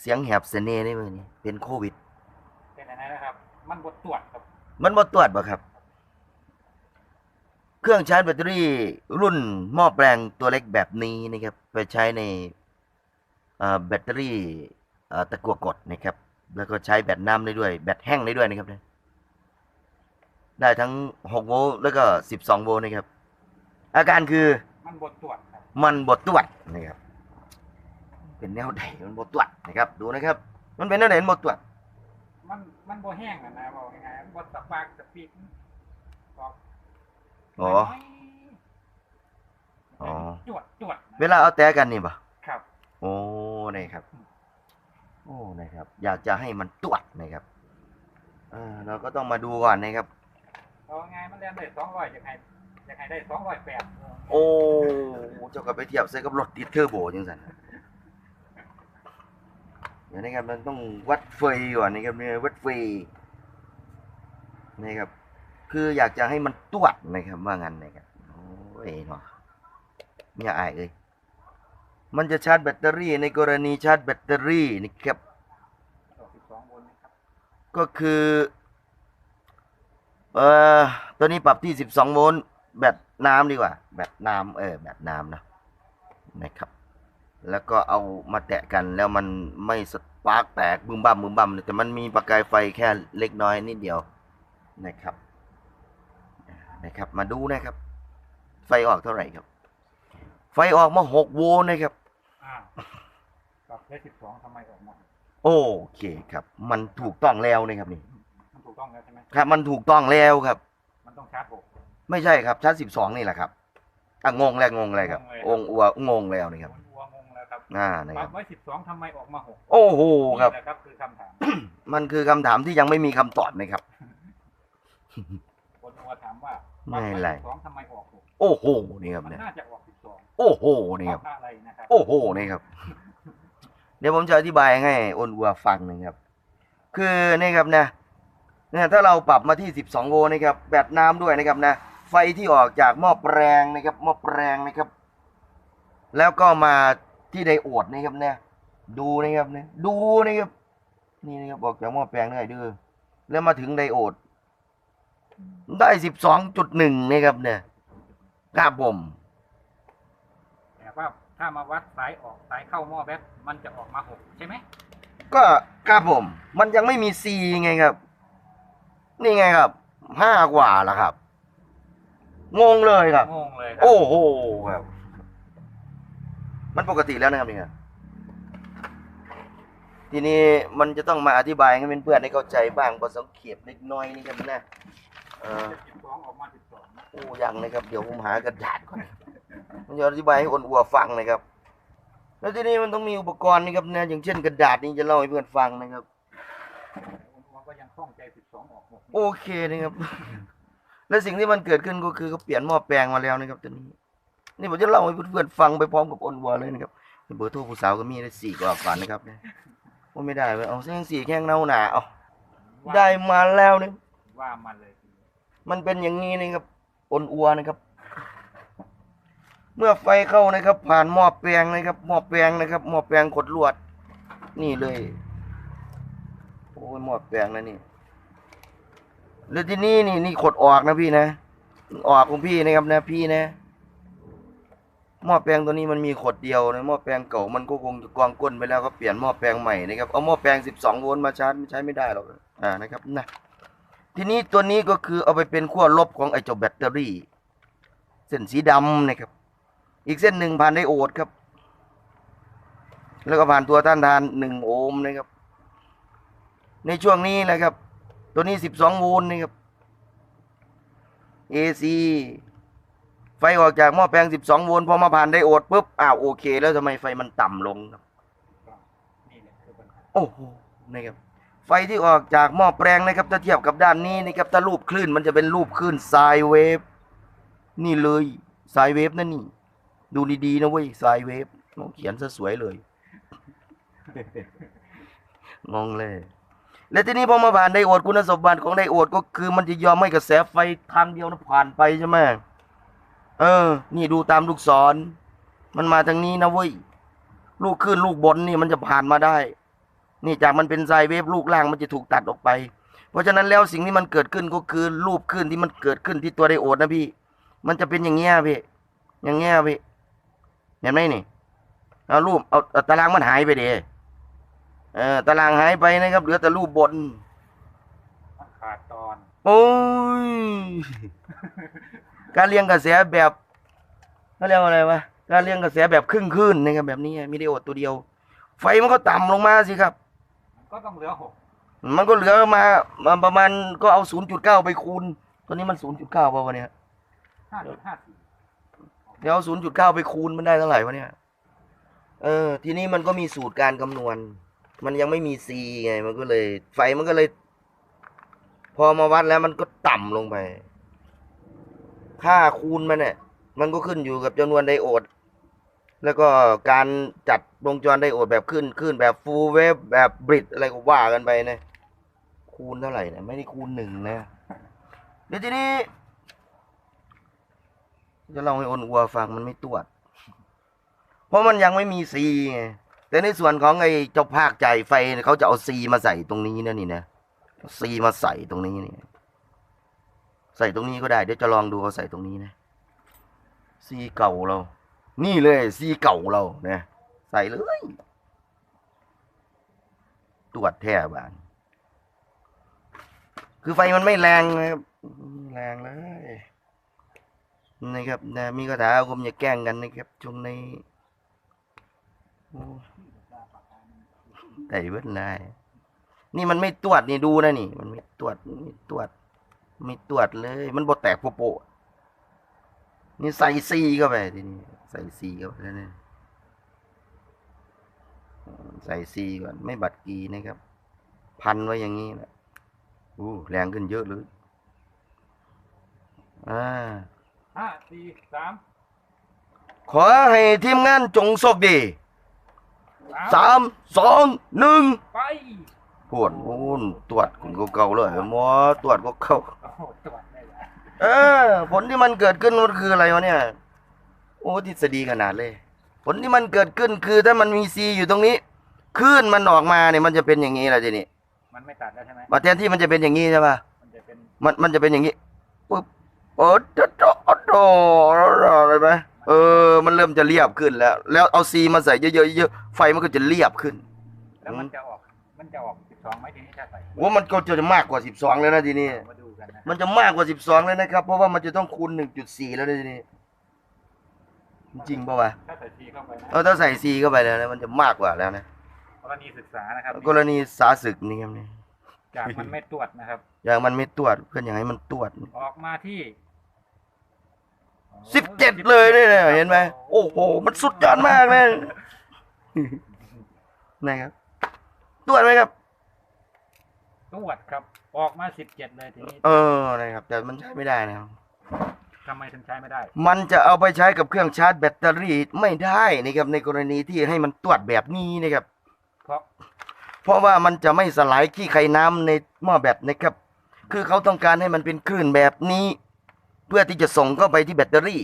เสียงแหบเสน่ห์ได้มื้อนี้เป็นโควิด เป็นยังไงนะครับ มันบดตรวจครับมันบ่ตรวจบ่ครับ เครื่องชาร์จแบตเตอรี่รุ่นหม้อแปลงตัวเล็กแบบนี้นะครับ ไปใช้ในเอ่อแบตเตอรี่เอ่อตะกั่วกดนะครับ แล้วก็ใช้แบตน้ำได้ด้วย แบตแห้งได้ด้วยนะครับเนี่ยได้ทั้ง 6 โวลต์แล้วก็ 12 โวลต์นะครับ อาการคือมันบดตรวจครับ มันบดตรวจนะครับ เป็นแนวใดมันบดตรวจนะครับ ดูนะครับ มันเป็นแนวไหนมันบดตรวจมันมันโบแห้งอะนะบอกยังไงบดตะปากตะปีกบอกอ๋อน้ยอ๋อ จวดจวดนะเวลาเอาแต่กันนี่ปะครับ โอ้นะครับ โอ้นะครับ อยากจะให้มันตรวจนะครับเออเราก็ต้องมาดูก่อนนะครับ เอาไงมันเรียนได้สองร้อยยังไงยังไงได้สองร้อยแปดโอ้เจ้าก็ไปเทียบใส่กับรถติดเทอร์โบจังสัน เดี๋ยวนะครับมันต้องวัดเฟยก่อนนะครับเนี่ยวัดเฟยนะครับ คืออยากจะให้มันตรวจนะครับว่างั้นนะครับโอ้ยเนาะไม่ยาอายเลยมันจะชาร์จแบตเตอรี่ในกรณีชาร์จแบตเตอรี่นะครับสิบสองโวลต์นะครับก็คือเอ่อตัวนี้ปรับที่ 12 โวลต์แบตน้ำดีกว่า แบตน้ำเออแบตน้ำนะนะครับ แล้วก็เอามาแตะกันแล้วมันไม่สปาร์กแตกบึมบั่มบึมบั่มแต่มันมีประกายไฟแค่เล็กน้อยนิดเดียวนะครับนะครับ มาดูนะครับ ไฟออกเท่าไหร่ครับ ไฟออกมา6โวลต์นะครับอ้าวปรับได้สิบสองทำไมออกหมดโอเคครับ มันถูกต้องแล้วนะครับนี่มันถูกต้องแล้วใช่ไหมครับ มันถูกต้องแล้วครับ มันต้องชาร์จหกไม่ใช่ครับชั้นสิบสองนี่แหละครับอะงงแล้วงงเลยครับงงเลยองค์อัวงงแล้วนี่ครับวัวงงแล้วครับ อ่านะปครัรับบไว้สิบสองทำไมออกมาหกโอ้โหครับ นี่แหละครับคือคำถามมันคือคำถามที่ยังไม่มีคำตอบนะครับ คนวัวถามว่าไม่ปบเป็นไรว้สิบสองทำไมออกหกโอ้โหนี่ครับมันเนี่ยน่าจะออกสิบสองโอ้โหนี่ครับ เพราะอะไรนะครับโอ้โหนี่ครับ เดี๋ยวผมจะอธิบายให้อ้นอัวฟังหนะครับ คือนี่ครับนะเนี่ยถ้าเราปรับมาที่ 12 โวลต์นะครับ แบตน้ำด้วยนะครับนะ ไฟที่ออกจากหม้อแปลงนะครับหม้อแปลงนะครับ แล้วก็มา ที่ไดโอดนะครับเนี่ยดูนะครับเนี่ยดูนะครับนี่นะครับออกจากหม้อแปลงได้ด้วยแล้วมาถึงไดโอด ได้12.1นะครับเนี่ยครับผมแต่ว่าถ้ามาวัดสายออกสายเข้าหม้อแบตมันจะออกมาหกใช่ไหมก็ครับผม มันยังไม่มีซีไงครับ นี่ไงครับห้ากว่าแล้วครับ งงเลยครับงงเลยครัโอ้โหครับ มันปกติแล้วนะครับเนี่ยทีนี้มันจะต้องมาอธิบายให้เพื่อนๆได้เข้าใจบ้างพอสังเขปเล็กน้อยนี่ครับนะเออสิบสองออกมาสิบสองโอ้ยังนะครับ เดี๋ยวผมหากระดาษก่อนมันจะอธิบายให้คนอัวฟังนะครับ แล้วทีนี้มันต้องมีอุปกรณ์นี่ครับนะอย่างเช่นกระดาษนี่จะเล่าให้เพื่อนฟังนะครับมันก็ยังคล่องใจสิบสองออกหกโอเคนะครับ และสิ่งที่มันเกิดขึ้นก็คือเขาเปลี่ยนหม้อแปลงมาแล้วนะครับตอน นี้นี่ผมจะเล่าให้เพื่อนๆฟังไปพร้อมกับอนวัวเลยนะครับเบอร์โทรผู้สาวก็มีได้สี่กว่าก่อนนะครับเนี่ยว่าไม่ได้เว้ยเอาแท่งสี่แข้งเน่าหนาเอาได้มาแล้วเนี่ยว่ามันเลยทีมันเป็นอย่างนี้นะครับอนอัวนะครับ เมื่อไฟเข้านะครับ ผ่านหม้อแปลงนะครับหม้อแปลงนะครับหม้อแปลงขดลวด นี่เลยโอ้ยหม้อแปลงนะนี่แล้วที่นี่นี่นี่ขดออกนะพี่นะออกของพี่นะครับนะพี่นะ หม้อแปลงตัวนี้มันมีขดเดียวนะหม้อแปลงเก่ามันก็คงจะกองก้นไปแล้วก็เปลี่ยนหม้อแปลงใหม่นะครับเอาหม้อแปลง 12 โวลต์มาชาร์จใช้ไม่ได้หรอกอ่านะครับนะทีนี้ตัวนี้ก็คือเอาไปเป็นขั้วลบของไอเจ้าแบตเตอรี่ เส้นสีดำนะครับ อีกเส้นหนึ่งผ่านไดโอดครับ แล้วก็ผ่านตัวต้านทานหนึ่งโอห์มนะครับ ในช่วงนี้แหละครับ ตัวนี้สิบสองโวลต์นะครับ AC ไฟออกจากหม้อแปลงสิบสองโวลต์พอมาผ่านไดโอดปุ๊บอ้าวโอเค แล้วทำไมไฟมันต่ำลงครับนี่แหละคือปัญหาโอ้โหนะครับไฟที่ออกจากหม้อแปลงนะครับถ้าเทียบกับด้านนี้นะครับถ้ารูปคลื่นมันจะเป็นรูปคลื่นไซน์เวฟนี่เลยไซน์เวฟนั่นนี่ ดูดีๆนะเว้ยไซน์เวฟโอ้เขียนซะสวยเลยงงเลย และทีนี้พอมาผ่านไดโอดคุณสมบัติของไดโอดก็คือมันจะยอมให้กระแสไฟทางเดียวนะผ่านไปใช่ไหม เออ นี่ดูตามลูกศร มันมาทางนี้นะเว้ย ลูกขึ้นลูกบนนี่มันจะผ่านมาได้ นี่จากมันเป็นไซเวฟลูกล่างมันจะถูกตัดออกไป เพราะฉะนั้นแล้วสิ่งที่มันเกิดขึ้นก็คือรูปขึ้นที่มันเกิดขึ้นที่ตัวไดโอดนะพี่ มันจะเป็นอย่างเงี้ยพี่ อย่างเงี้ยพี่ เห็นไหมนี่ เอารูปเอาตารางมันหายไปเดเออตารางหายไปนะครับ เหลือแต่รูปบนมันขาด อนโอ้ย การเรียงกระแสแบบเขาเรียกว่าอะไรวะ การเรียงกระแสแบบครึ่งคลื่นนะครับแบบนี้มีไดโอดตัวเดียว ไฟมันก็ต่ำลงมาสิครับมันก็ต้องเหลือหกมันก็เหลือมามาประมาณก็เอา 0.9 ไปคูณ ตัวนี้มัน 0.9เปล่าวะเนี่ย ห้าจุดห้าสี่เดี๋ยวเอา0.9ไปคูณมันได้เท่าไหร่วะเนี่ย เออ ทีนี้มันก็มีสูตรการคำนวณ มันยังไม่มี C ไง มันก็เลย ไฟมันก็เลยพ อมาวัดแล้วมันก็ต่ำลงไป ค่าคูณมันเนี่ย มันก็ขึ้นอยู่กับจำนวนไดโอด แล้วก็การจัดวงจรไดโอดแบบขึ้นขึ้นแบบฟูลเวฟแบบบริดอะไรก็ว่ากันไปนะคูณเท่าไหร่เนี่ยไม่ได้คูณหนึ่งนะเดี๋ยวทีนี้จะเล่าให้อนอัวฟังมันไม่ตรวจ เพราะมันยังไม่มีซีไงแต่ในส่วนของไอ้เจ้าภาคใจไฟเนี่ยเขาจะเอาซีมาใส่ตรงนี้นะนี่นะ ซีมาใส่ตรงนี้นี่ใส่ตรงนี้ก็ได้เดี๋ยวจะลองดูเขาใส่ตรงนี้นะซีเก่าเรา นี่เลยซีเก่าเราเนี่ยใส่เลย ตรวจแท้บานคือไฟมันไม่แรงนะครับแรงเลยนะครับนะมีคาถาอาคมอย่าแกล้งกันนะครับช่วงนี้โอ้ได้เบิดได้ นี่มันไม่ตรวจนี่ดูนะนี่ มันไม่ตรวจไม่ตรวจไม่ตรวจเลย มันบ่แตกโปโปะนี่ใส่ซีเข้าไปทีนี้ใส่ซีเข้าไปแล้วเนี่ยใส่ซีก่อน ไม่บัดกีนะครับ พันไว้อย่างนี้นะอู้แรงขึ้นเยอะเลยอ่าห้าสี่สามขอให้ทีมงานจงโชคดีสามสองหนึ่งไป ปวดโอ้นตรวจคุณก็เก่าเลยหมอตรวจก็เข้าโอ้โหตรวจได้แล้วเออ ผลที่มันเกิดขึ้นมันคืออะไรวะเนี่ย โอ้ทฤษฎีขนาดเลย ผลที่มันเกิดขึ้นคือถ้ามันมีซีอยู่ตรงนี้คลื่นมันออกมาเนี่ยมันจะเป็นอย่างนี้แหละทีนี้มันไม่ตัดแล้วใช่ไหมมาแทนที่มันจะเป็นอย่างนี้ใช่ปะมันจะเป็นมันมันจะเป็นอย่างนี้ปุ๊บโอ้โตโตโตอะไรไหมเออ มันเริ่มจะเรียบขึ้นแล้ว แล้วเอาซีมาใส่เยอะๆเยอะๆไฟมันก็จะเรียบขึ้น แล้วมันจะออก มันจะออก สิบสองไหมทีนี้ถ้าใส่ว่ามันก็จะมากกว่าสิบสองแล้วนะทีนี้ มาดูกันนะมันจะมากกว่าสิบสองเลยนะครับ เพราะว่ามันจะต้องคูณหนึ่งจุดสี่แล้วนะทีนี้ จริงปะวะถ้าใส่ทีเข้าไปนะเออถ้าใส่ซีเข้าไปแล้วนะมันจะมากกว่าแล้วนะกรณีศึกษานะครับกรณีสาศึกนี่ครับนี่จากมันไม่ตรวจนะครับ อย่างมันไม่ตรวจเพื่อนอย่างให้มันตรวจ ออกมาที่สิบเจ็ดเลยเนี่ยเห็นไหมโอ้โหมันสุดยอดมากเลยนะครับตรวจไหมครับ ตรวจครับ ออกมาสิบเจ็ดเลยทีนี้เออนะครับ แต่มันใช้ไม่ได้นะครับ ทำไมถึงใช้ไม่ได้ มันจะเอาไปใช้กับเครื่องชาร์จแบตเตอรี่ไม่ได้นะครับในกรณีที่ให้มันตรวจแบบนี้นะครับ เพราะเพราะว่ามันจะไม่สลายขี้ไข่น้ำในหม้อแบตนะครับ คือเขาต้องการให้มันเป็นคลื่นแบบนี้ เพื่อที่จะส่งเข้าไปที่แบตเตอรี่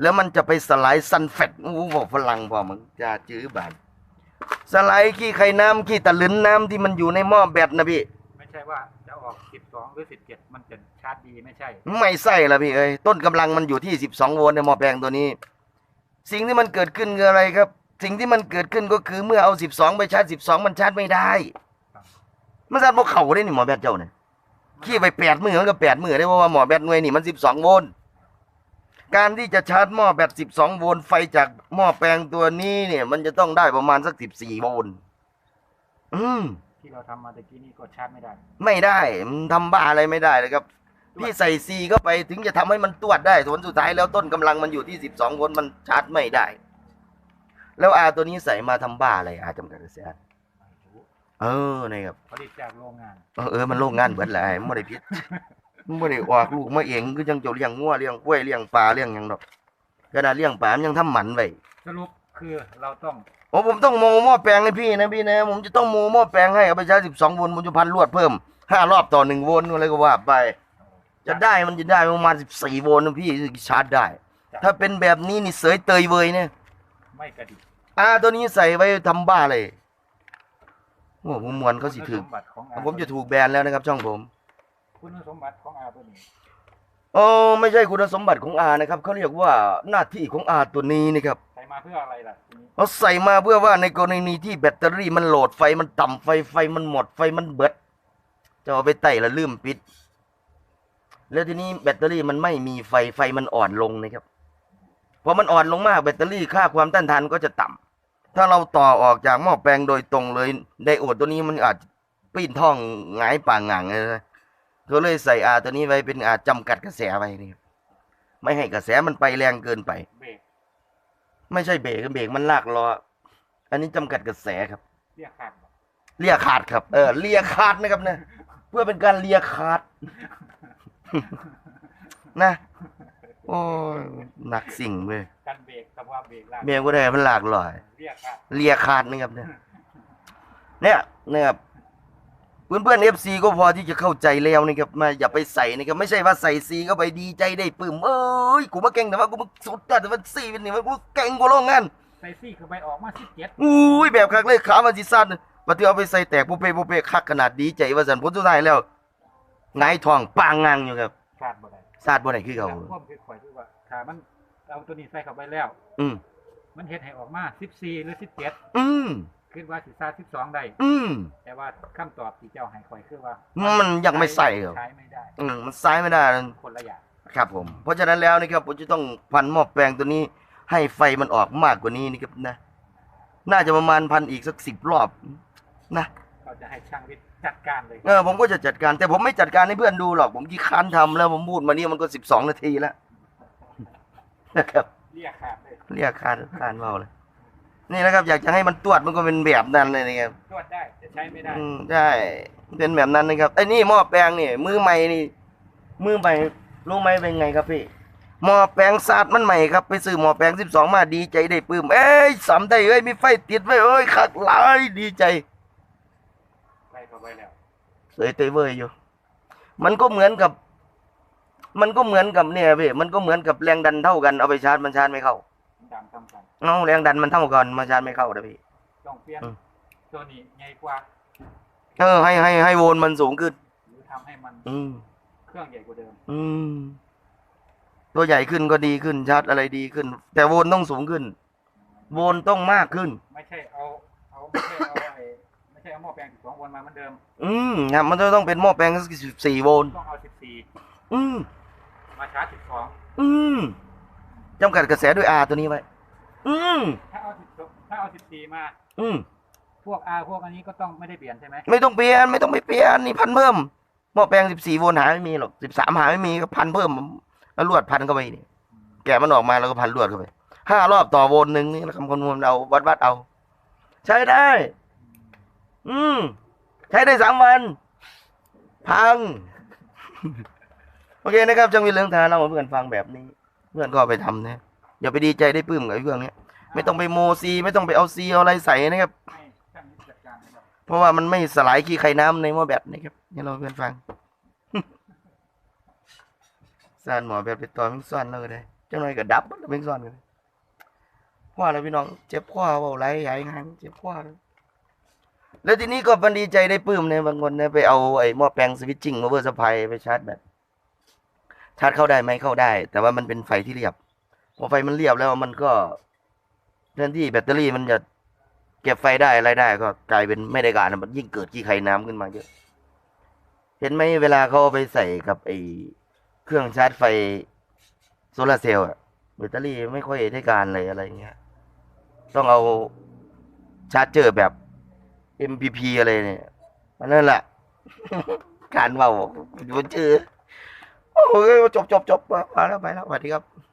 แล้วมันจะไปสลายซันแฟตอู้บอกฝรั่งพอมึงจะจื้อบานสลายขี้ไข่น้ำขี้ตะลึนน้ำที่มันอยู่ในหม้อแบตนะพี่ไม่ใช่ว่าจะออกสิบสองหรือสิบเจ็ดมันจะชาร์จดีไม่ใช่ ไม่ใช่ละพี่เอ้ยต้นกำลังมันอยู่ที่ 12 โวลต์ในหม้อแปลงตัวนี้ สิ่งที่มันเกิดขึ้นคืออะไรครับ สิ่งที่มันเกิดขึ้นก็คือเมื่อเอา 12 ไปชาร์จ 12 มันชาร์จไม่ได้มันชาร์จบ่เข้าได้นี่หมอแบตเจ้าเนี่ยขี้ไปแปดมือมันก็แปดมือได้เพราะว่าหมอแบตหน่วยนี่มัน 12 โวลต์การที่จะชาร์จหม้อแบต 12 โวลต์ไฟจากหม้อแปลงตัวนี้เนี่ย มันจะต้องได้ประมาณสัก 14 โวลต์อืม ที่เราทำมาตะกี้นี่ก็ชาร์จไม่ได้ ไม่ได้มันทำบ้าอะไรไม่ได้เลยครับ พี่ใส่ซีเข้าไปถึงจะทำให้มันตรวจได้ผลสุดท้ายแล้วต้นกำลังมันอยู่ที่สิบสองโวลต์มันชาร์จไม่ได้ แล้วอาตัวนี้ใส่มาทำบ้าอะไรอาจำกัดเสียไม่รู้เออนะครับผลิตจากโรงงาน เออเออมันโรงงานเบิดแหละไอ้ไม่ได้พิษไม่ได้ออกลูกมาเองคือจังเจ้าเลี้ยงงัวเลี้ยงกล้วยเลี้ยงปลาเลี้ยงหยังดอกกระดาษเลี้ยงปลามันยังทำหมันไว้สรุป คือเราต้องโอ้ผมต้องโมหม้อแปลงให้พี่นะพี่นะผมจะต้องโมหม้อแปลงให้เอาไปใช้สิบสองโวลต์ผมจะพันลวดเพิ่มห้ารอบต่อหนึ่งโวลต์อะไรก็ว่าไป จะได้มันจะได้ประมาณสิบสี่โวลต์นะพี่ชาร์จได้ ถ้าเป็นแบบนี้นี่เสยเตยเวยเนี่ยไม่กระดิกอ่าตัวนี้ใส่ไว้ทำบ้าเลยโอ้ผมมวนเขาสิถึกคุณสมบัติของอาผมจะถูกแบนแล้วนะครับช่องผม คุณสมบัติของอาตัวนี้โอ้ไม่ใช่คุณสมบัติของอานะครับเขาเรียกว่าหน้าที่ของอาตัวนี้นะครับใส่มา เพื่ออะไรล่ะทีนี้เขาใส่มาเพื่อว่าในกรณีที่แบตเตอรี่มันโหลดไฟมันต่ำไฟไฟมันหมดไฟมันเบิด จะเอาไปไต่แล้วลืมปิด แล้วทีนี้แบตเตอรี่มันไม่มีไฟไฟมันอ่อนลงนะครับพอมันอ่อนลงมากแบตเตอรี่ค่าความต้านทานก็จะต่ำถ้าเราต่อออกจากหม้อแปลงโดยตรงเลยไดโอดตัวนี้มันอาจปีนท่องหงายป่างหงังเลยนะก็เลยใส่อาตัวนี้ไว้เป็นอาจำกัดกระแสไว้นี่ครับไม่ให้กระแสมันไปแรงเกินไป เบรก ไม่ใช่เบรกเบรกมันลากล้ออันนี้จำกัดกระแสครับ เรียกขาดบ่เลียขาดครับ เออเลียขาดนะครับนะเพื่อเป็นการเลียขาด นะ โอ้ยหนักสิ่งเว้ยกันเบรกกับว่าเบรกลากเมียก็ได้มันหลากหลายเรียกขาดเลียขาดนะครับเนี่ยเนี่ยนะครับ เพื่อนเพื่อนเอฟซีก็พอที่จะเข้าใจแล้วนะครับมาอย่าไปใส่นะครับไม่ใช่ว่าใส่ซีเข้าไปดีใจได้ปลื้มเอ้ยกูมาเก่งแต่ว่ากูมาสุดแต่ว่าซีเป็นนี่ว่ากูเก่งกว่าโรงงานใส่ซี่เข้าไปออกมาสิบเจ็ดอุ้ยแบบคักเลยขามันสิสั้นปฏิเอาไปใส่แตกโปเปโปเปคักขนาดดีใจว่าสันผลสุดท้ายแล้วไงายทองปางงังอยู่ครับขาดบ่ได้ซาดบ่ได้คือเขาควบคือข่อยคือว่าถ้ามันเอาตัวนี้ใส่เข้าไปแล้ว อืมมันเฮ็ดให้ออกมาสิบสี่หรือสิบเจ็ดอืม คิดว่าสิซาสิบสองได้ อืมแต่ว่าคำตอบที่เจ้าให้ข่อยคือว่า มันยังไม่ใส่ครับใช้ไม่ได้อืมมันซ้ายไม่ได้คนละอย่างครับผม เพราะฉะนั้นแล้วนะครับผมจะต้องพันหม้อแปลงตัวนี้ ให้ไฟมันออกมากกว่านี้นะครับนะ น่าจะประมาณพันอีกสักสิบรอบนะเขาจะให้ช่างวิทย์จัดการเลยเออผมก็จะจัดการ แต่ผมไม่จัดการให้เพื่อนดูหรอกผมขี้ค้านทำแล้วผมพูดมานี่มันก็สิบสองนาทีแล้วนะครับเรียกขาดเลยเรียกคานคานเมาเลย นี่นะครับ อยากจะให้มันตรวจมันก็เป็นแบบนั้นเลยนะครับตรวจได้แต่ใช้ไม่ได้อืมใช่เป็นแบบนั้นนะครับไอ้นี่หม้อแปลงนี่มือใหม่นี่ มือใหม่รู้ไหมเป็นไงครับพี่หม้อแปลงศาสตร์มันใหม่ครับไปซื้อหม้อแปลงสิบสองมาดีใจได้ปลื้มเอ้ยสำได้เอ้ยมีไฟติดไว้เอ้ยคักหลายดีใจใส่เข้าไปแล้วเสยเตยเว้ยอยู่ มันก็เหมือนกับ มันก็เหมือนกับเนี่ยพี่มันก็เหมือนกับแรงดันเท่ากันเอาไปชาร์จมันชาร์จไม่เข้า ดำทำกันเอาแรงดันมันเท่ากันมาชาร์จไม่เข้านะพี่ ต้องเปลี่ยนอืม ตัวนี้ใหญ่กว่าเออให้ให้ให้โวลต์มันสูงขึ้น หรือทำให้มันอืม เครื่องใหญ่กว่าเดิม อืม ตัวใหญ่ขึ้นก็ดีขึ้นชาร์จอะไรดีขึ้น แต่โวลต์ต้องสูงขึ้น โวลต์ต้องมากขึ้น ไม่ใช่เอาเอาไม่ใช่เอาไอ้ไม่ใช่เอาหม้อแปลงสองวนมาเหมือนเดิม อืมครับมันจะต้องเป็นหม้อแปลงสิบสี่โวลต์ต้องเอาสิบสี่อืม มาชาร์จสิบสองอืม จำกัดกระแสด้วย R ตัวนี้ไว้ อืม ถ้าเอาสิบถ้าเอาสิบสี่มา อืม พวก R พวกอันนี้ก็ต้องไม่ได้เปลี่ยนใช่ไหมไม่ต้องเปลี่ยนไม่ต้องไปเปลี่ยนนี่พันเพิ่มหม้อแปลงสิบสี่โวลต์หาไม่มีหรอกสิบสามหาไม่มีก็พันเพิ่มแล้วลวดพันเข้าไปนี่แกะมันออกมาแล้วก็พันลวดเข้าไปห้ารอบต่อโวลต์หนึ่งนี่เราคำนวณเอาวัดวัดเอา ใช้ได้ อืม ใช้ได้สามวัน พัง โอเคนะครับจังวินเรื่องทานเราให้เพื่อนฟังแบบนี้ เพื่อนก็เอาไปทำนะอย่าไปดีใจได้ปลื้มกับไอ้เรื่องเนี้ยไม่ต้องไปโมซีไม่ต้องไปเอาซีเอาอะไรใส่นะครับให้ช่างนิดจัดการนะครับเพราะว่ามันไม่สลายขี้ไข่น้ำในหม้อแบตนะครับนี่เราให้เพื่อนฟังซ่านหมอแบตไปต่อเพ่งซ่อนแล้วก็ได้จังหน่อยก็ดับแล้วเพ่งซ่อนกันเลยว่าแล้วพี่น้องเจ็บข้อเบาไหลใหญ่งานเจ็บข้อเลยแล้วทีนี้ก็บันดีใจได้ปลื้มเนี่ยบางคนเนี่ยไปเอาไอ้หม้อแปลงสวิตชิ่งโอเวอร์สไปไปชาร์จแบต ชาร์จเข้าได้ไหมเข้าได้ แต่ว่ามันเป็นไฟที่เรียบ พอไฟมันเรียบแล้วมันก็แทนที่แบตเตอรี่มันจะเก็บไฟได้อะไรได้ ก็กลายเป็นไม่ได้การมันยิ่งเกิดขี้ไข่น้ำขึ้นมาเยอะ เห็นไหมเวลาเขาไปใส่กับไอ้เครื่องชาร์จไฟโซลาร์เซลล์อะแบตเตอรี่ไม่ค่อยได้การเลยอะไรเงี้ย ต้องเอาชาร์จเจอแบบ MPP อะไรเนี่ยมันนั่นแหละการเว่าบนชื่อ โอ้ยจบจบจบมาแล้วไปแล้วสวัสดีครับ